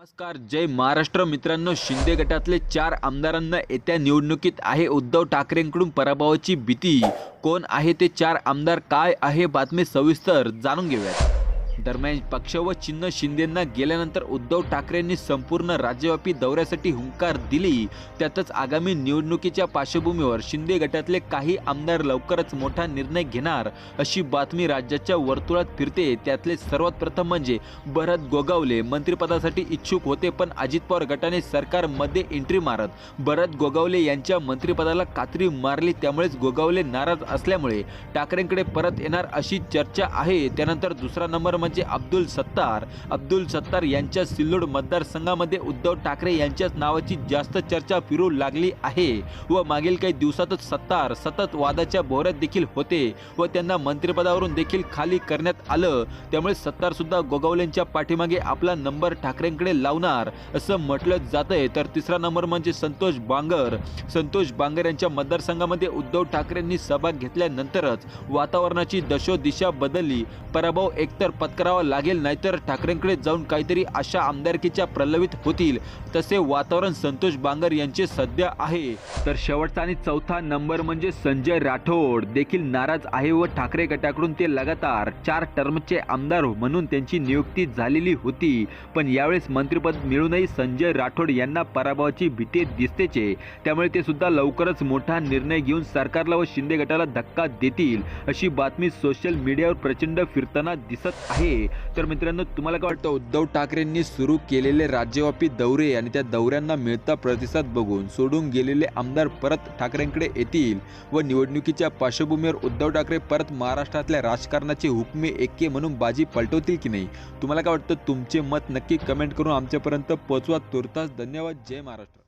नमस्कार जय महाराष्ट्र. मित्रांनो शिंदे गटातले चार आमदारांना येत्या निवडणुकीत आहे उद्धव ठाकरेंकडून पराभवाची भीती. कोण आहे ते चार आमदार? काय आहे? बातमी सविस्तर जाणून घेऊयात. दरम्यान पक्ष व चिन्ह शिंदेंना गेल्यानंतर उद्धव ठाकरेंनी संपूर्ण राज्यव्यापी दौऱ्यासाठी हुंकार दिली. त्यातच आगामी निवडणुकीच्या पार्श्वभूमीवर शिंदे गटातले काही आमदार लवकरच मोठा निर्णय घेणार अशी बातमी राज्याच्या वर्तुळात फिरते. त्यातले सर्वात प्रथम म्हणजे भरत गोगावले मंत्रिपदासाठी इच्छुक होते पण अजित पवार गटाने सरकारमध्ये एंट्री मारत भरत गोगावले यांच्या मंत्रिपदाला कात्री मारली. त्यामुळेच गोगावले नाराज असल्यामुळे ठाकरेंकडे परत येणार अशी चर्चा आहे. त्यानंतर दुसरा नंबर म्हणजे अब्दुल सत्तार. अब्दुल सत्तार यांच्या सिल्लोड मतदारसंघामध्ये उद्धव ठाकरे यांच्याच नावाची जास्त चर्चा फिरू लागली आहे व मागील काही दिवसातच सत्तार सतत वादाच्या भोऱ्यात देखील होते व त्यांना मंत्रिपदावरून देखील खाली करण्यात आलं. त्यामुळे सत्तार सुद्धा गोगावलेंच्या पाठीमागे आपला नंबर ठाकरेंकडे लावणार असं म्हटलं जातंय. तर तिसरा नंबर म्हणजे संतोष बांगर. संतोष बांगर यांच्या मतदारसंघामध्ये उद्धव ठाकरेंनी सभा घेतल्यानंतरच वातावरणाची दशोदिशा बदलली. पराभव एकतर करावा लागेल नाहीतर ठाकरेंकडे जाऊन काहीतरी अशा आमदारकीच्या प्रलवित होतील. तसे वातावरण संतोष बांगर यांचे सध्या आहे. तर शेवटचा आणि चौथा नंबर म्हणजे संजय राठोड. देखील नाराज आहे व ठाकरे गटाकडून ते लगातार चार टर्मचे आमदार म्हणून त्यांची नियुक्ती झालेली होती. पण यावेळेस मंत्रिपद मिळूनही संजय राठोड यांना पराभवाची भीती दिसतेचे. त्यामुळे ते सुद्धा लवकरच मोठा निर्णय घेऊन सरकारला व शिंदे गटाला धक्का देतील अशी बातमी सोशल मीडियावर प्रचंड फिरताना दिसत आहे. तर मित्रांनो तुम्हाला काय वाटतं? उद्धव ठाकरेंनी सुरू केलेले राज्यव्यापी दौरे आणि त्या दौऱ्यांना मिळता प्रतिसाद बघून सोडून गेलेले आमदार परत ठाकरेंकडे येतील व निवडणुकीच्या पार्श्वभूमीवर उद्धव ठाकरे परत महाराष्ट्रातल्या राजकारणाचे हुकमे एके म्हणून बाजी पलटवतील की नाही? तुम्हाला काय वाटतं? तुमचे मत नक्की कमेंट करून आमच्यापर्यंत पोहोचवा. तुर्तास धन्यवाद. जय महाराष्ट्र.